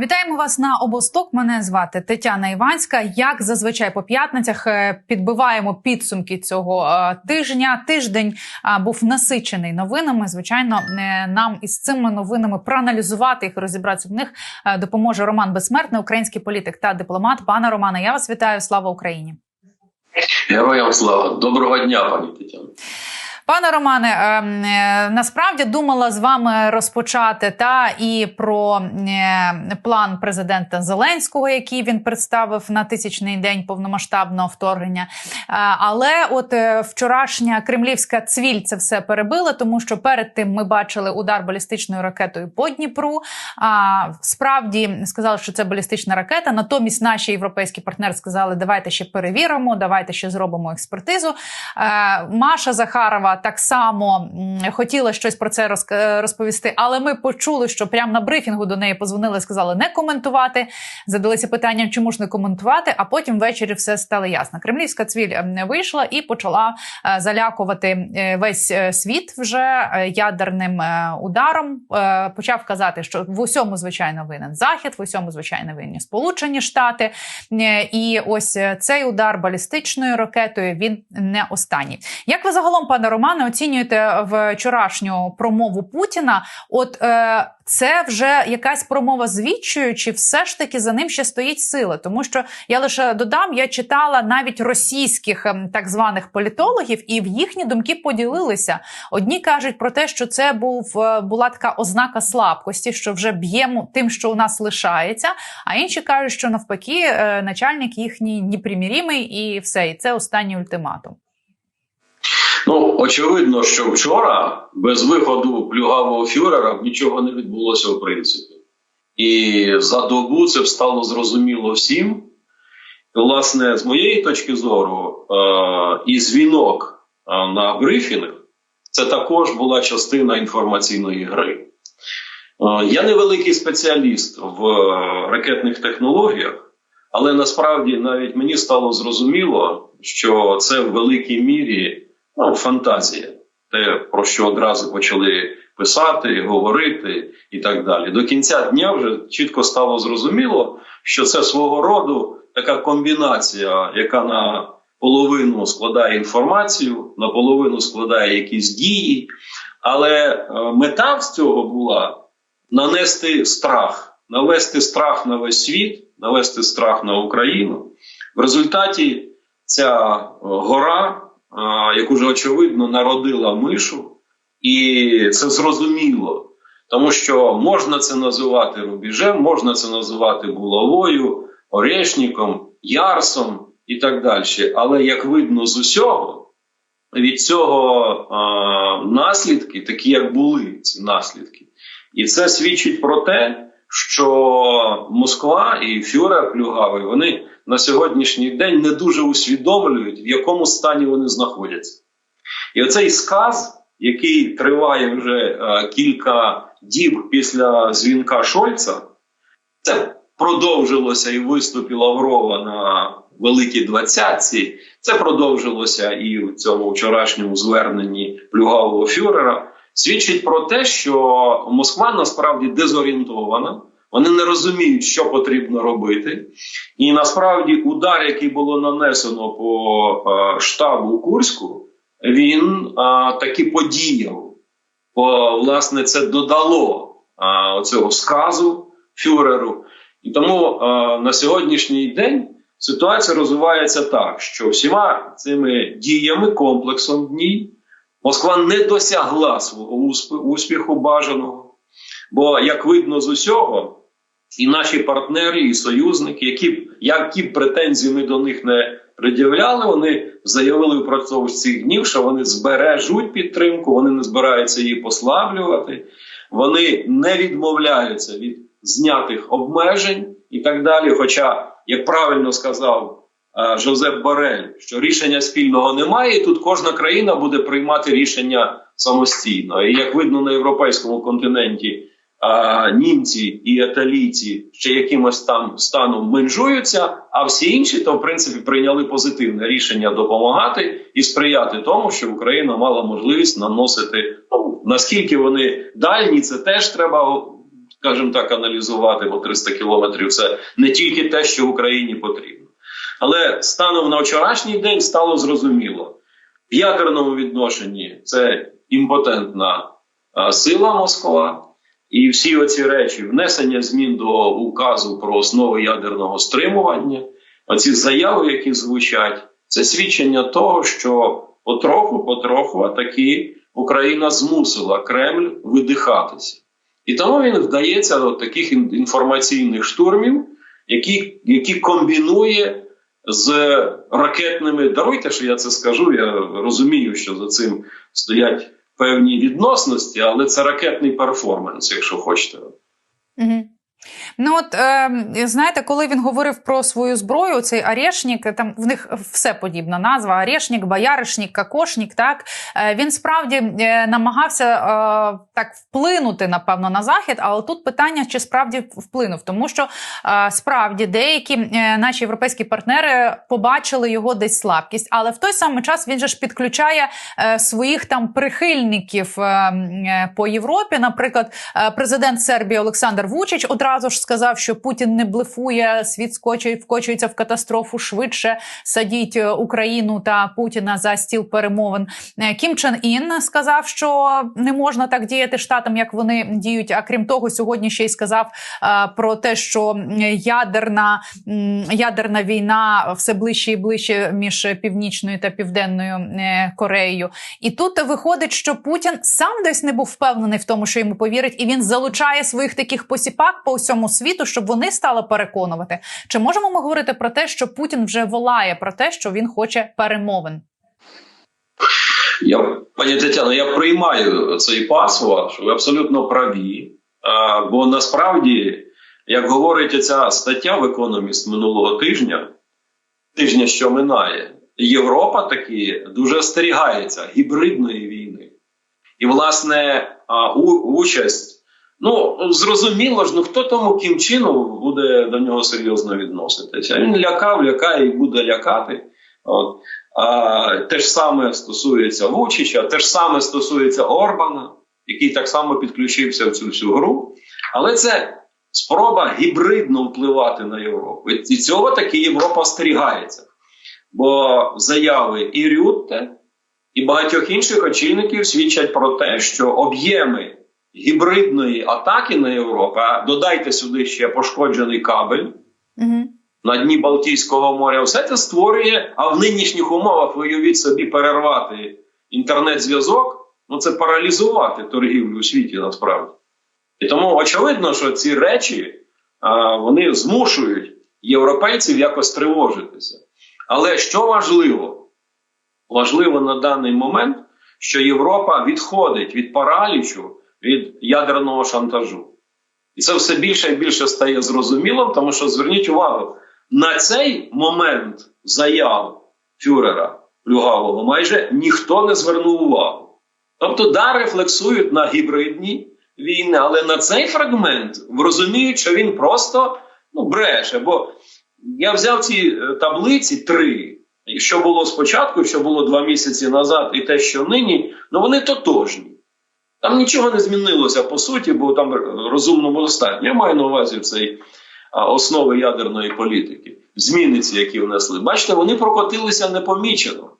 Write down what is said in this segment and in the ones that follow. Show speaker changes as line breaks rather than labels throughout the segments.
Вітаємо вас на обосток. Мене звати Тетяна Іванська. Як зазвичай по п'ятницях е, підбиваємо підсумки цього е, тижня. Тиждень був насичений новинами. Звичайно, е, нам із цими новинами проаналізувати їх, розібратися в них допоможе Роман Безсмертний, український політик та дипломат. Пане Романе, я вас вітаю. Слава Україні!
Героям слава доброго дня, пані Тетяно.
Пане Романе, е, е, насправді думала з вами розпочати та і про е, план президента Зеленського, який він представив на тисячний день повномасштабного вторгнення. Але от вчорашня кремлівська цвіль це все перебила, тому що перед тим ми бачили удар балістичною ракетою по Дніпру. А справді сказали, що це балістична ракета. Натомість наші європейські партнери сказали, давайте ще перевіримо, давайте ще зробимо експертизу. Маша Захарова так само хотіла щось про це е, розповісти, але ми почули, що прямо на брифінгу до неї позвонили, сказали не коментувати. Задалися питанням, чому ж не коментувати. А потім ввечері все стало ясно. Кремлівська цвіль ем, вийшла і почала е, залякувати е, весь світ вже ядерним ударом. Почав казати, що в усьому звичайно винен захід, в усьому звичайно винні Сполучені Штати. І ось цей удар балістичною ракетою він не останній. Як ви загалом, пане Романе, оцінюєте вчорашню промову Путіна? От е, це вже якась промова звідчою, чи все ж таки за ним ще стоїть сила? Тому що я лише додам, я читала навіть російських ем, так званих політологів, і в їхні думки поділилися. Одні кажуть про те, що це був е, була така ознака слабкості, що вже б'ємо тим, що у нас лишається. А інші кажуть, що навпаки, е, начальник їхній непримірімий і все, і це останній ультиматум.
Ну очевидно, що вчора без виходу плюгавого фюрера нічого не відбулося в принципі, і за добу це стало зрозуміло всім. Власне, з моєї точки зору, е- і дзвінок е, на брифінг це також була частина інформаційної гри. Е, Я не великий спеціаліст в ракетних технологіях, але насправді навіть мені стало зрозуміло, що це в великій мірі ну, фантазія, те, про що одразу почали писати, говорити і так далі. До кінця дня вже чітко стало зрозуміло, що це свого роду така комбінація, яка на половину складає інформацію, наполовину складає якісь дії. Але е, мета з цього була нанести страх, навести страх на весь світ, навести страх на Україну. В результаті ця е, гора, яку вже очевидно народила мишу, і це зрозуміло, тому що можна це називати рубіжем, можна це називати булавою, орешником, ярсом і так далі. Але як видно з усього, від цього е, наслідки, такі як були ці наслідки, і це свідчить про те, що Москва і Фюрер Плюгавий вони на сьогоднішній день не дуже усвідомлюють, в якому стані вони знаходяться. І оцей сказ, який триває вже е, кілька діб після дзвінка Шольца, це продовжилося і виступі Лаврова на Великій Двадцятці. Це продовжилося і в цьому вчорашньому зверненні плюгавого фюрера. Свідчить про те, що Москва насправді дезорієнтована. Вони не розуміють, що потрібно робити, і насправді удар, який було нанесено по е, штабу Курську, він е, таки подіяв. Бо, власне, це додало е, оцього сказу фюреру. І тому на сьогоднішній день ситуація розвивається так, що всіма цими діями, комплексом дій, Москва не досягла свого успіху бажаного. Бо, як видно з усього, і наші партнери, і союзники, які які претензії ми до них не пред'являли, вони заявили впродовж цих днів, що вони збережуть підтримку, вони не збираються її послаблювати, вони не відмовляються від знятих обмежень і так далі. Хоча, як правильно сказав е, Жозеп Борель, що рішення спільного немає, і тут кожна країна буде приймати рішення самостійно. І як видно на європейському континенті, а, німці і італійці ще якимось там станом менжуються, а всі інші то в принципі прийняли позитивне рішення допомагати і сприяти тому, що Україна мала можливість наносити. Ну наскільки вони дальні, це теж треба скажімо так, аналізувати, бо 300 кілометрів це не тільки те, що Україні потрібно. Але станом на вчорашній день стало зрозуміло, в ядерному відношенні це імпотентна сила Москва. І всі оці речі, внесення змін до указу про основи ядерного стримування, оці заяви, які звучать, це свідчення того, що потроху, потроху таки Україна змусила Кремль видихатися. І тому він вдається до таких інформаційних штурмів, які, які комбінує з ракетними. Даруйте, що я це скажу. Я розумію, що за цим стоять певні відносності, але це ракетний перформанс, якщо хочете.
Угу. Ну от е, знаєте, коли він говорив про свою зброю, цей Арешнік, там в них все подібна назва: Арешнік, Бояришнік, Кокошнік. Так е, він справді е, намагався е, так вплинути, напевно, на захід. Але тут питання, чи справді вплинув, тому що е, справді деякі е, наші європейські партнери побачили його десь слабкість, але в той самий час він же ж підключає е, своїх там прихильників е, е, по Європі. Наприклад, е, президент Сербії Олександр Вучич одразу ж сказав, що Путін не блефує, світ скочує, вкочується в катастрофу швидше. Садіть е, Україну та Путіна за стіл перемовин. Е, Кім Чен Ін сказав, що не можна так діяти штатам, як вони діють. А крім того, сьогодні ще й сказав е, про те, що ядерна, ядерна війна все ближче і ближче між північною та південною Кореєю. І тут виходить, що Путін сам десь не був впевнений в тому, що йому повірить, і він залучає своїх таких посіпак по всьому світу, щоб вони стали переконувати. Чи можемо ми говорити про те, що Путін вже волає про те, що він хоче перемовин?
Я, пані Тетяно, я приймаю цей пасва, що ви абсолютно праві. Бо насправді, як говорить ця стаття в Економіст минулого тижня, тижня, що минає, Європа таки дуже остерігається гібридної війни. І, власне, участь. Ну, зрозуміло ж, ну хто тому ким чином буде до нього серйозно відноситися. Він лякав, лякає і буде лякати. От. А, те ж саме стосується Вучича, те ж саме стосується Орбана, який так само підключився в цю всю гру. Але це спроба гібридно впливати на Європу. І цього таки Європа остерігається. Бо заяви і Рютте, і багатьох інших очільників свідчать про те, що об'єми гібридної атаки на Європу, а додайте сюди ще пошкоджений кабель
Угу.
на дні Балтійського моря, все це створює, а в нинішніх умовах уявіть собі перервати інтернет-зв'язок, ну це паралізувати торгівлю у світі насправді. І тому очевидно, що ці речі а, вони змушують європейців якось тривожитися. Але що важливо? Важливо на даний момент, що Європа відходить від паралічу, від ядерного шантажу. І це все більше і більше стає зрозумілим, тому що зверніть увагу, на цей момент заяв фюрера Плюгавого майже ніхто не звернув увагу. Тобто, да, рефлексують на гібридні війни, але на цей фрагмент розуміють, що він просто ну, бреше. Бо я взяв ці е, таблиці три, що було спочатку, що було два місяці назад, і те, що нині, ну вони тотожні. Там нічого не змінилося по суті, бо там розумному достатньо. Я маю на увазі цей основи ядерної політики, зміни ці, які внесли. Бачите, вони прокотилися непомічено.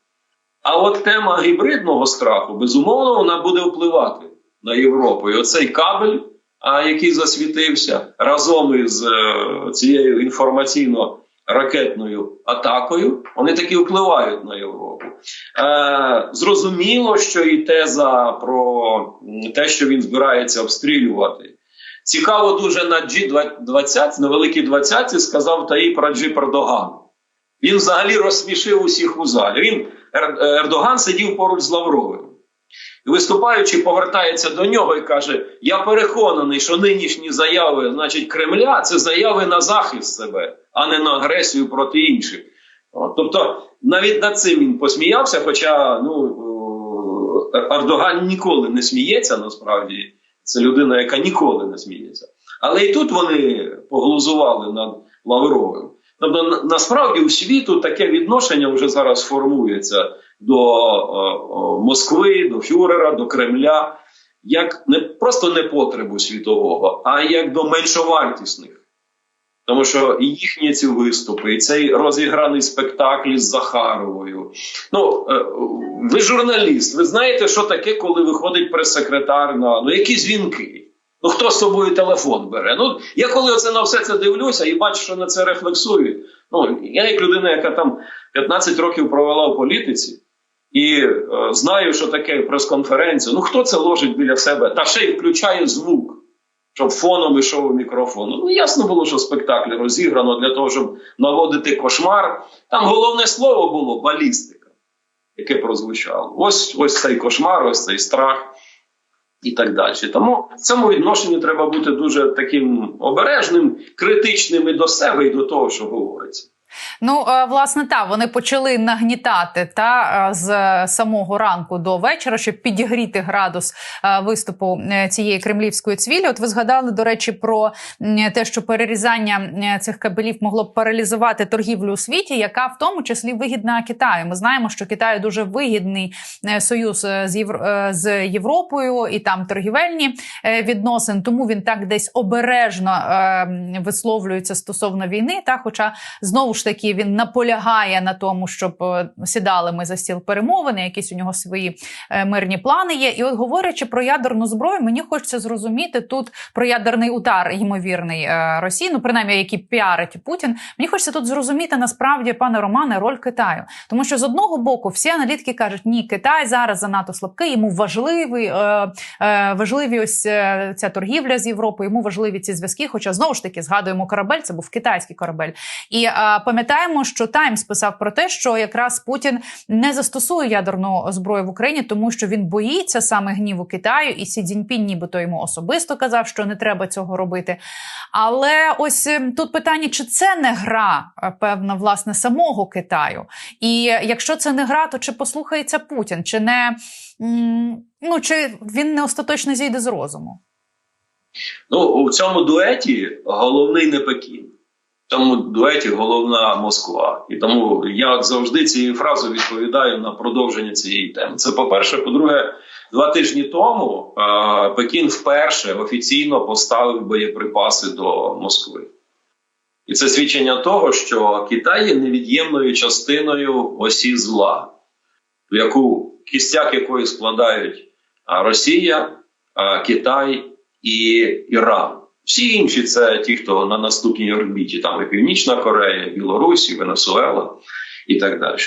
А от тема гібридного страху, безумовно, вона буде впливати на Європу. І оцей кабель, який засвітився разом із е, цією інформаційно-ракетною атакою, вони таки впливають на Європу. Е, зрозуміло, що і теза про те, що він збирається обстрілювати. Цікаво дуже на G20, на великій 20 сказав Таїп Раджіп Ердоган. Він взагалі розсмішив усіх у залі. Він Ердоган сидів поруч з Лавровим. Виступаючи, повертається до нього і каже: Я переконаний, що нинішні заяви, значить, Кремля це заяви на захист себе, а не на агресію проти інших. Тобто, навіть над цим він посміявся, хоча ну, о, Ердоган ніколи не сміється, насправді, це людина, яка ніколи не сміється. Але і тут вони поглузували над Лавровим. Тобто, насправді у світу таке відношення вже зараз формується до о, о, Москви, до Фюрера, до Кремля. як не просто не потребу світового, а як до меншовартісних. Тому що і їхні ці виступи, і цей розіграний спектакль з Захаровою. Ну, е, ви журналіст, ви знаєте, що таке, коли виходить прес-секретар на ну, які дзвінки? Ну, хто з собою телефон бере? Ну, я коли оце на все це дивлюся і бачу, що на це рефлексую. Ну, я як людина, яка там 15 років провела в політиці, і е, знаю, що таке прес-конференція. Ну, хто це ложить біля себе? Та ще й включає звук щоб фоном ішов мікрофон. Ну ясно було, що спектакль розіграно для того, щоб наводити кошмар. Там головне слово було балістика, яке прозвучало. Ось ось цей кошмар, ось цей страх і так далі. Тому в цьому відношенні треба бути дуже таким обережним, критичним і до себе, і до того, що говориться.
Ну, е, власне, та вони почали нагнітати та е, з самого ранку до вечора, щоб підігріти градус е, виступу цієї кремлівської цвілі. От ви згадали до речі про те, що перерізання цих кабелів могло б паралізувати торгівлю у світі, яка в тому числі вигідна Китаю. Ми знаємо, що Китаю дуже вигідний союз з Євро... з Європою і там торгівельні відносини. Тому він так десь обережно висловлюється стосовно війни. Та, хоча знову ж таки він наполягає на тому, щоб е, сідали ми за стіл перемовини, якісь у нього свої е, мирні плани є. І от говорячи про ядерну зброю, мені хочеться зрозуміти тут про ядерний удар, ймовірний е, Росії, ну принаймні, який піарить Путін. Мені хочеться тут зрозуміти насправді, пане Романе, роль Китаю, тому що з одного боку всі аналітики кажуть, ні, Китай зараз занадто слабкий, йому важливий важливі ось ця торгівля з Європою. Йому важливі ці зв'язки. Хоча знову ж таки згадуємо корабель, це був китайський корабель, і пам'ятаємо, що Таймс писав про те, що якраз Путін не застосує ядерну зброю в Україні, тому що він боїться саме гніву Китаю, і Сі Цзіньпінь нібито йому особисто казав, що не треба цього робити. Але ось ем, тут питання: чи це не гра, е, певна, власне, самого Китаю? І якщо це не гра, то чи послухається Путін, чи не ну чи він не остаточно зійде з розуму?
Ну у цьому дуеті головний не Пекін цьому дуеті головна Москва. І тому я завжди цією фразою відповідаю на продовження цієї теми. Це по-перше, по-друге, два тижні тому е Пекін вперше офіційно поставив боєприпаси до Москви. І це свідчення того, що Китай є невід'ємною частиною осі зла, в яку кістяк якої складають Росія, Китай і Іран. Всі інші це ті, хто на наступній орбіті, там і Північна Корея, Білорусь, і Венесуела і так далі.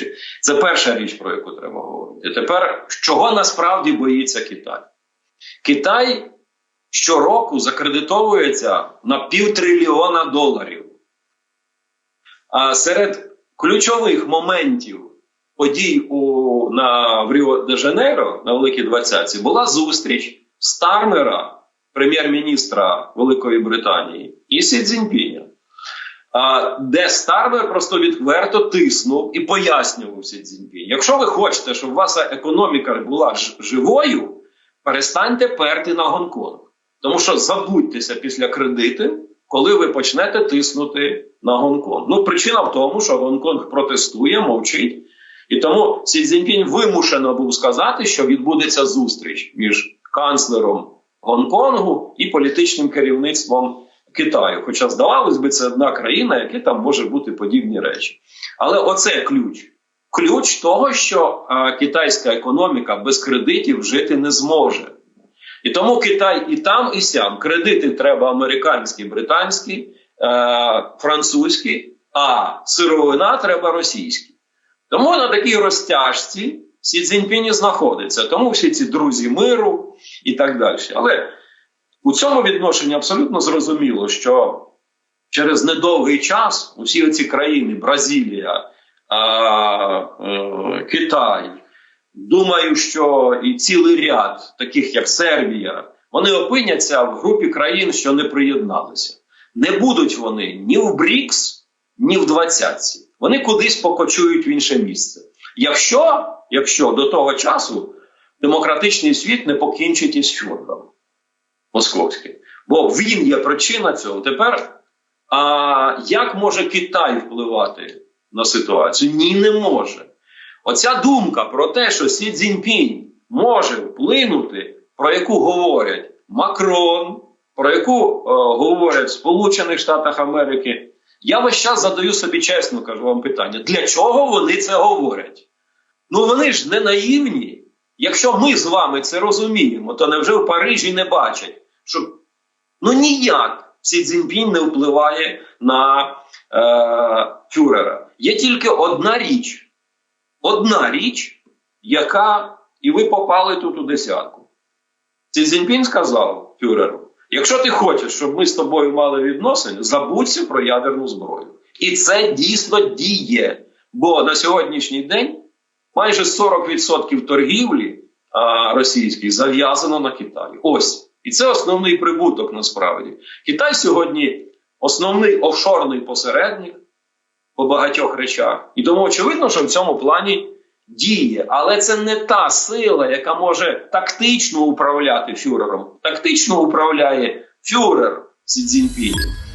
Це перша річ, про яку треба говорити. Тепер чого насправді боїться Китай? Китай щороку закредитовується на півтрильйона доларів. А серед ключових моментів подій у, на в Ріо де Жанейро на Великій Двадцятці була зустріч Стармера прем'єр-міністра Великої Британії і Сі Цзіньпіня, де Стармер просто відверто тиснув і пояснював Сі Цзіньпінь. Якщо ви хочете, щоб ваша економіка була живою, перестаньте перти на Гонконг. Тому що забудьтеся після кредити, коли ви почнете тиснути на Гонконг. Ну, причина в тому, що Гонконг протестує, мовчить. І тому Сі Цзіньпінь вимушено був сказати, що відбудеться зустріч між канцлером Гонконгу і політичним керівництвом Китаю. Хоча, здавалось би, це одна країна, яка там може бути подібні речі. Але оце ключ. Ключ того, що е, китайська економіка без кредитів жити не зможе. І тому Китай і там, і сям. Кредити треба американські, британські, е, французькі, а сировина треба російські. Тому на такій розтяжці Сі Цзіньпіні знаходиться. Тому всі ці друзі миру і так далі. Але у цьому відношенні абсолютно зрозуміло, що через недовгий час усі ці країни Бразилія, е, Китай, думаю, що і цілий ряд, таких як Сербія, вони опиняться в групі країн, що не приєдналися. Не будуть вони ні в БРІКС, ні в двадцятці. Вони кудись покочують в інше місце. Якщо якщо до того часу демократичний світ не покінчить із фюрером московським. Бо він є причина цього. Тепер а як може Китай впливати на ситуацію? Ні, не може. Оця думка про те, що Сі Цзіньпінь може вплинути про яку говорять Макрон, про яку е, говорять в Сполучених Штатах Америки, я весь час задаю собі чесно кажу вам питання: для чого вони це говорять? Ну вони ж не наївні. Якщо ми з вами це розуміємо, то невже в Парижі не бачать, що ну ніяк Сі Цзіньпінь не впливає на е, фюрера. Є тільки одна річ. Одна річ, яка, і ви попали тут у десятку. Сі Цзіньпінь сказав фюреру: якщо ти хочеш, щоб ми з тобою мали відносини, забудься про ядерну зброю. І це дійсно діє. Бо на сьогоднішній день майже 40% торгівлі а, російських зав'язано на Китаї. Ось. І це основний прибуток насправді. Китай сьогодні основний офшорний посередник по багатьох речах. І тому очевидно, що в цьому плані діє. Але це не та сила, яка може тактично управляти фюрером. Тактично управляє фюрер Сі Цзіньпінь.